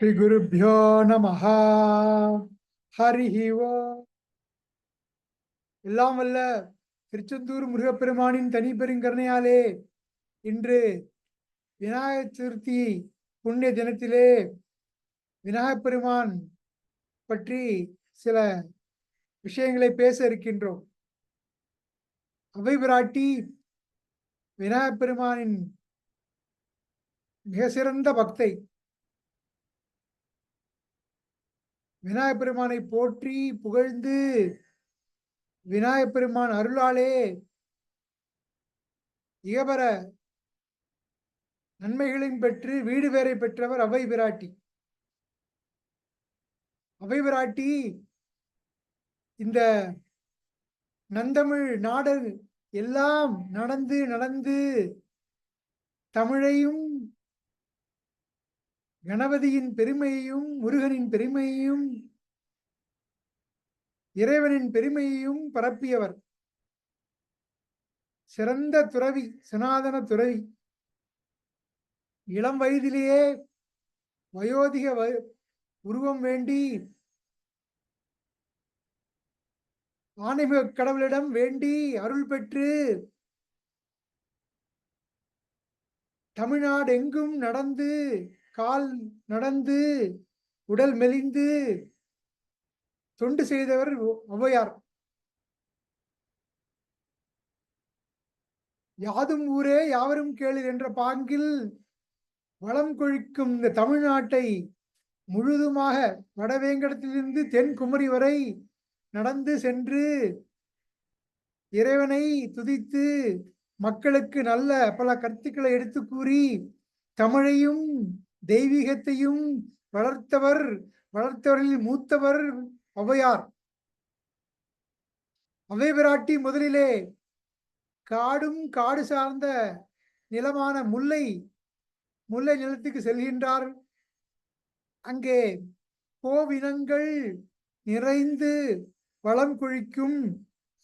ஸ்ரீ குருப்பியோ நமஹா ஹரிஹி ஓம் எல்லாம் வல்ல திருச்செந்தூர் முருகப்பெருமானின் தனி பெருங்கருணையாலே இன்று விநாயகர் சதுர்த்தி புண்ணிய தினத்திலே விநாயகப் பெருமான் பற்றி சில விஷயங்களை பேச இருக்கின்றோம். அவை பிராட்டி விநாயகப் பெருமானின் மிக சிறந்த பக்தை விநாயகப் பெருமானை போற்றி புகழ்ந்து விநாயகப் பெருமான் அருளாலே இகபர நன்மைகளையும் பெற்று வீடு பேரை பெற்றவர் அவை பிராட்டி. அவை பிராட்டி இந்த நந்தமிழ் நாடல் எல்லாம் நடந்து நடந்து தமிழையும் கணபதியின் பெருமையையும் முருகனின் பெருமையையும் இறைவனின் பெருமையையும் பரப்பியவர். சிறந்த துறவி சனாதன துறவி. இளம் வயதிலேயே வயோதிக வ- உருவம் வேண்டி ஆன்மீக கடவுளிடம் வேண்டி அருள் பெற்று தமிழ்நாடு எங்கும் நடந்து கால் நடந்து உடல் மெலிந்து தொண்டு செய்தவர் ஒ- யாதும் ஊரே யாவரும் கேளு என்ற பாங்கில் வளம் கொழிக்கும் இந்த தமிழ்நாட்டை முழுதுமாக வடவேங்கடத்திலிருந்து தென்குமரி வரை நடந்து சென்று இறைவனை துதித்து மக்களுக்கு நல்ல பல கருத்துக்களை எடுத்து கூறி தமிழையும் தெய்வீகத்தையும் வளர்த்தவர் வளர்த்தவர்களில் மூத்தவர் ஔவையார் அவை பிராட்டி முதலிலே காடும் காடு சார்ந்த நிலமான முல்லை முல்லை நிலத்துக்கு செல்கின்றார். அங்கே கோவினங்கள் நிறைந்து வளம் குழிக்கும்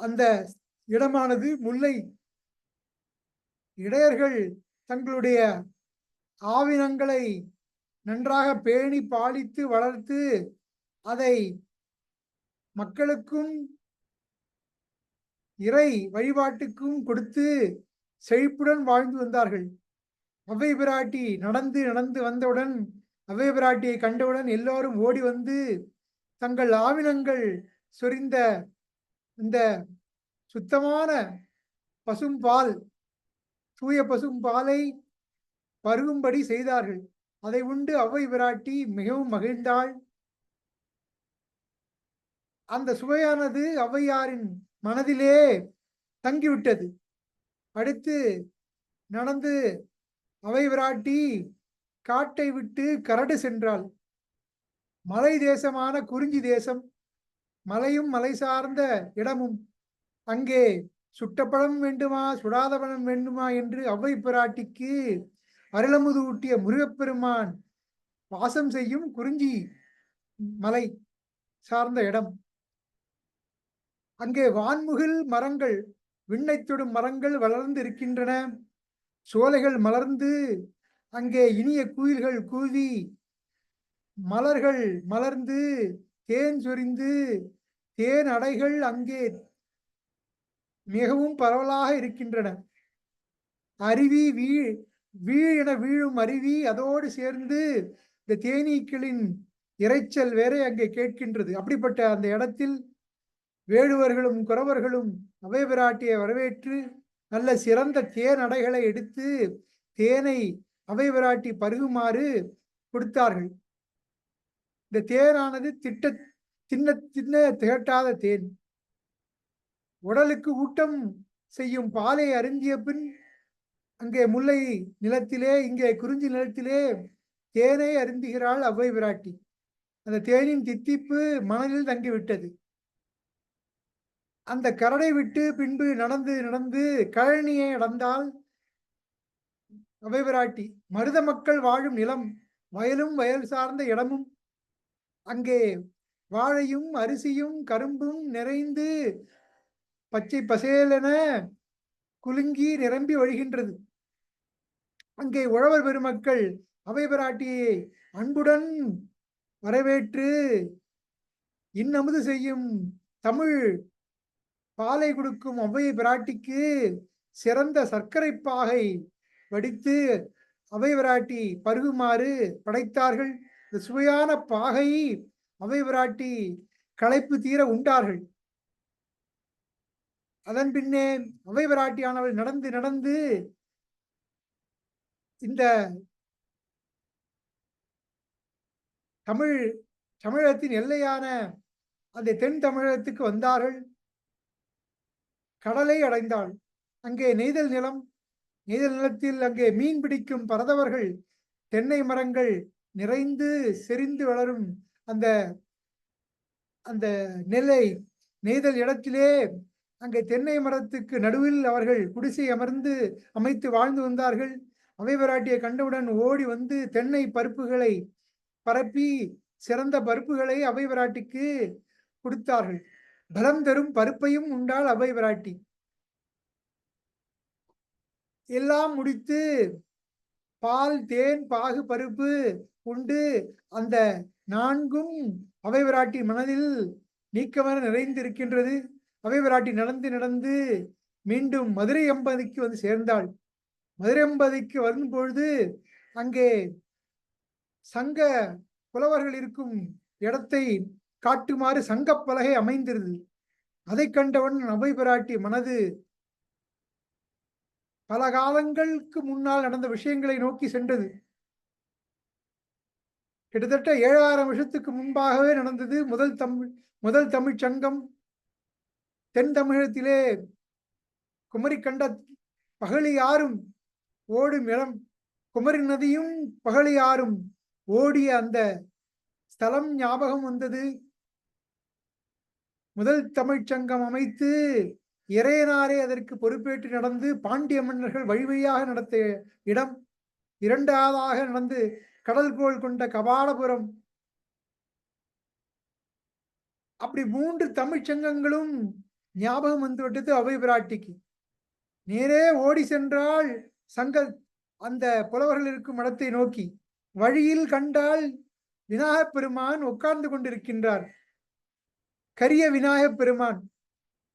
அந்த இடமானது முல்லை. இடையர்கள் தங்களுடைய ஆவினங்களை நன்றாக பேணி பாலித்து வளர்த்து அதை மக்களுக்கும் இறை வழிபாட்டுக்கும் கொடுத்து செழிப்புடன் வாழ்ந்து வந்தார்கள். அவ்வை பிராட்டி நடந்து நடந்து வந்தவுடன் அவ்வை பிராட்டியை கண்டவுடன் எல்லோரும் ஓடி வந்து தங்கள் ஆவினங்கள் சொரிந்த இந்த சுத்தமான பசும்பால் தூய பசும்பாலை பருகும்படி செய்தார்கள். அதை உண்டு அவ்வை பிராட்டி மிகவும் மகிழ்ந்தாள். அந்த சுவையானது ஔவையாரின் மனதிலே தங்கிவிட்டது. அடுத்து நடந்து அவை விராட்டி காட்டை விட்டு கரடு சென்றாள். மலை தேசமான குறிஞ்சி தேசம் மலையும் மலை சார்ந்த இடமும் அங்கே சுட்டப்பழம் வேண்டுமா சுடாத பழம் வேண்டுமா என்று அவ்வை பிராட்டிக்கு அருளமுது ஊட்டிய முருகப்பெருமான் வாசம் செய்யும் குறிஞ்சி மலை சார்ந்த இடம். அங்கே வான்முகில் மரங்கள் விண்ணை தொடும் மரங்கள் வளர்ந்து இருக்கின்றன சோலைகள் மலர்ந்து அங்கே இனிய குயில்கள் கூவி மலர்கள் மலர்ந்து தேன் சொரிந்து தேன் அடைகள் அங்கே மிகவும் பரவலாக இருக்கின்றன. அருவி வீ வீழ் என வீழும் அருவி அதோடு சேர்ந்து இந்த தேனீக்களின் இரைச்சல் வேற அங்கே கேட்கின்றது. அப்படிப்பட்ட அந்த இடத்தில் வேடுவர்களும் குறவர்களும் அவை பிராட்டியை வரவேற்று நல்ல சிறந்த தேன் அடைகளை எடுத்து தேனை அவைபிராட்டி பருகுமாறு கொடுத்தார்கள். இந்த தேனானது திட்ட தின்ன தின்ன திகட்டாத தேன். உடலுக்கு ஊட்டம் செய்யும் பாலை அருந்திய பின் அங்கே முல்லை நிலத்திலே இங்கே குறிஞ்சி நிலத்திலே தேனை அருந்துகிறாள் அவ்வை விராட்டி அந்த தேனின் தித்திப்பு மனதில் தங்கிவிட்டது. அந்த கரடை விட்டு பின்பு நடந்து நடந்து கழனியை அடந்தால் அவைபிராட்டி மருத மக்கள் வாழும் நிலம் வயலும் வயல் சார்ந்த இடமும் அங்கே வாழையும் அரிசியும் கரும்பும் நிறைந்து பச்சை பசேலென குலுங்கி நிரம்பி வழிகின்றது. அங்கே உழவர் பெருமக்கள் அவை பிராட்டியை அன்புடன் வரவேற்று இன்னமுது செய்யும் தமிழ் பாலை கொடுக்கும் அவ்வை பிராட்டிக்கு சிறந்த சர்க்கரை பாகை வடித்து அவை விராட்டி பருகுமாறு படைத்தார்கள். இந்த சுவையான பாகை அவை விராட்டி களைப்பு தீர உண்டார்கள். அதன் பின்னே அவை பிராட்டியானவள் நடந்து நடந்து இந்த தமிழ் தமிழகத்தின் எல்லையான அந்த தென் தமிழகத்துக்கு வந்தார்கள். கடலை அடைந்தாள். அங்கே நெய்தல் நிலம் நெய்தல் நிலத்தில் அங்கே மீன் பிடிக்கும் பரதவர்கள் தென்னை மரங்கள் நிறைந்து செறிந்து வளரும் அந்த அந்த நெல்லை நெய்தல் இடத்திலே அங்கே தென்னை மரத்துக்கு நடுவில் அவர்கள் குடிசை அமர்ந்து அமைத்து வாழ்ந்து வந்தார்கள். அவை பிராட்டியை கண்டவுடன் ஓடி வந்து தென்னை பருப்புகளை பரப்பி சிறந்த பருப்புகளை அவைவராட்டிக்கு கொடுத்தார்கள். பலம் தரும் பருப்பையும் உண்டால் அவை விராட்டி. எல்லாம் முடித்து பால் தேன் பாகு பருப்பு உண்டு. அந்த நான்கும் அவை விராட்டி மனதில் நீக்கமர நிறைந்திருக்கின்றது. அவை விராட்டி நடந்து நடந்து மீண்டும் மதுரை எம்பதிக்கு வந்து சேர்ந்தாள். மதுரை எம்பதிக்கு வரும் பொழுது அங்கே சங்க புலவர்கள் இருக்கும் இடத்தை காட்டுமாறு சங்கப்பலகை அமைந்திருது அதை கண்டவன் அபை பிராட்டி மனது பல காலங்களுக்கு முன்னால் நடந்த விஷயங்களை நோக்கி சென்றது. கிட்டத்தட்ட ஏழாயிரம் வருஷத்துக்கு முன்பாகவே நடந்தது முதல் தமிழ் முதல் தமிழ் சங்கம். தென் தமிழகத்திலே குமரி கண்ட ஆறும் ஓடும் இளம் குமரி நதியும் பகழியாரும் ஓடிய அந்த ஸ்தலம் ஞாபகம் வந்தது. முதல் தமிழ்ச் சங்கம் அமைத்து இறையனாரே அதற்கு பொறுப்பேற்று நடந்து பாண்டிய மன்னர்கள் வழி வழியாக நடத்திய இடம் இரண்டாவதாக நடந்து கடல் கோள் கொண்ட கபாலபுரம். அப்படி மூன்று தமிழ்ச் சங்கங்களும் ஞாபகம் வந்துவிட்டது அவை பிராட்டிக்கு. நேரே ஓடி சென்றால் சங்க அந்த புலவர்கள் இருக்கும் இடத்தை நோக்கி வழியில் கண்டால் விநாயகப் பெருமான் உட்கார்ந்து கொண்டிருக்கின்றார். கரிய விநாயகப் பெருமான்.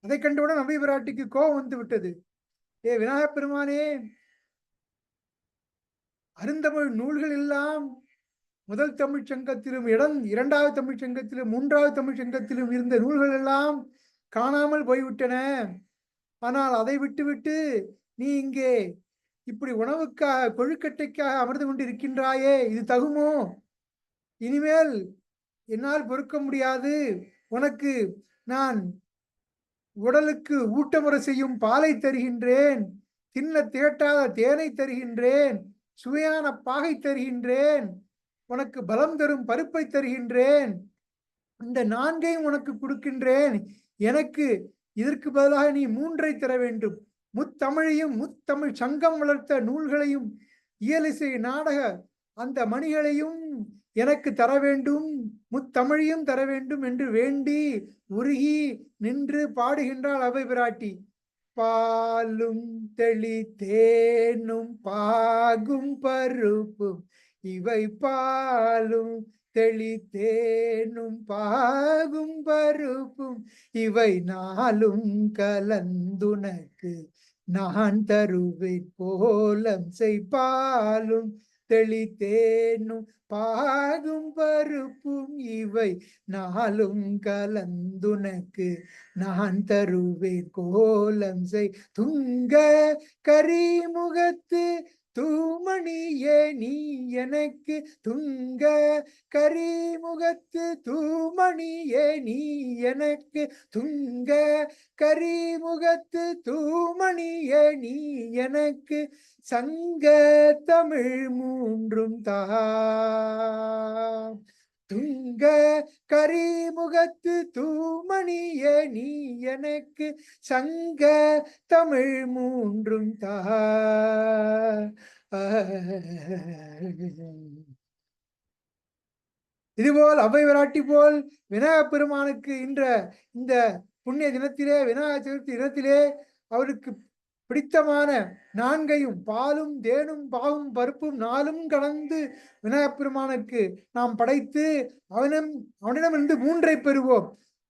அதை கண்டவுடன் அவை பிராட்டிக்கு கோபம் வந்து விட்டது. ஏ விநாயகப் பெருமானே அருந்தமிழ் நூல்கள் எல்லாம் முதல் தமிழ்ச் சங்கத்திலும் இடம் இரண்டாவது தமிழ்ச் சங்கத்திலும் மூன்றாவது தமிழ்ச் சங்கத்திலும் இருந்த நூல்கள் எல்லாம் காணாமல் போய்விட்டன. ஆனால் அதை விட்டுவிட்டு நீ இங்கே இப்படி உணவுக்காக கொழுக்கட்டைக்காக அமர்ந்து கொண்டிருக்கின்றாயே இது தகுமோ? இனிமேல் என்னால் பொறுக்க முடியாது. உனக்கு நான் உடலுக்கு ஊட்டமுறை செய்யும் பாலை தருகின்றேன் தின்ன தேட்டாத தேனை தருகின்றேன் சுவையான பாகை தருகின்றேன் உனக்கு பலம் தரும் பருப்பை தருகின்றேன் இந்த நான்கையும் உனக்கு கொடுக்கின்றேன். எனக்கு இதற்கு பதிலாக நீ மூன்றை தர வேண்டும். முத்தமிழையும் முத்தமிழ் சங்கம் வளர்த்த நூல்களையும் இயலிசை நாடக அந்த மணிகளையும் எனக்கு தர வேண்டும். முத்தமிழையும் தர வேண்டும் என்று வேண்டி உருகி நின்று பாடுகின்றாள் அவை பிராட்டி. பாலும் தெளி தேனும் பாகும் பருப்பும் இவை பாலும் தெளி தேனும் பாகும் பருப்பும் இவை நாளும் கலந்துனக்கு நான் தருவேன் போலம் செய்பாலும் தெளித்தேனும் பாகும் பருப்பு இவை நாளும் கலந்துனக்கு. நான் தருவேன் கோலம் செய். துங்க கரிமுகத்து தூமணியே நீ எனக்கு. துங்க கரிமுகத்து தூமணியே நீ எனக்கு. துங்க கரிமுகத்து தூமணியே நீ எனக்கு. சங்க தமிழ் மூன்றும் தா துங்க கரிமுகத்து தூமணிய நீ எனக்கு சங்க தமிழ் மூன்றும் தா. இதுபோல் அவை விராட்டி போல் விநாயகப் பெருமானுக்கு இன்ற இந்த புண்ணிய தினத்திலே விநாயகர் சதுர்த்தி தினத்திலே அவருக்கு பிடித்தமான நான்கையும் பாலும் தேனும் பாவும் பருப்பும் நாளும் கலந்து விநாயகப் பெருமானுக்கு நாம் படைத்து அவனிடம் அவனிடமிருந்து மூன்றை பெறுவோம்.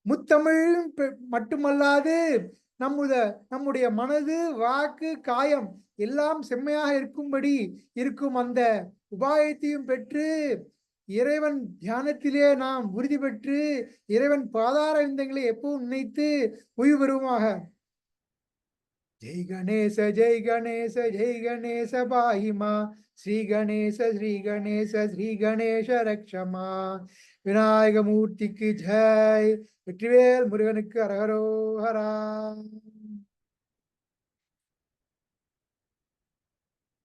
முத்தமிழ் பெ- மட்டுமல்லாது நம்முத நம்முடைய மனது வாக்கு காயம் எல்லாம் செம்மையாக இருக்கும்படி இருக்கும் அந்த உபாயத்தையும் பெற்று இறைவன் தியானத்திலே நாம் உறுதி பெற்று இறைவன் பாதார விந்தங்களை எப்பவும் நினைத்து ஓய்வு பெறுவோமாக. जय गणेश जय गणेश जय गणेश बाहि माँ श्री गणेश श्री गणेश श्री गणेश रक्षमा। विनायक मूर्ति की जय। वेल मुर्गन हरा।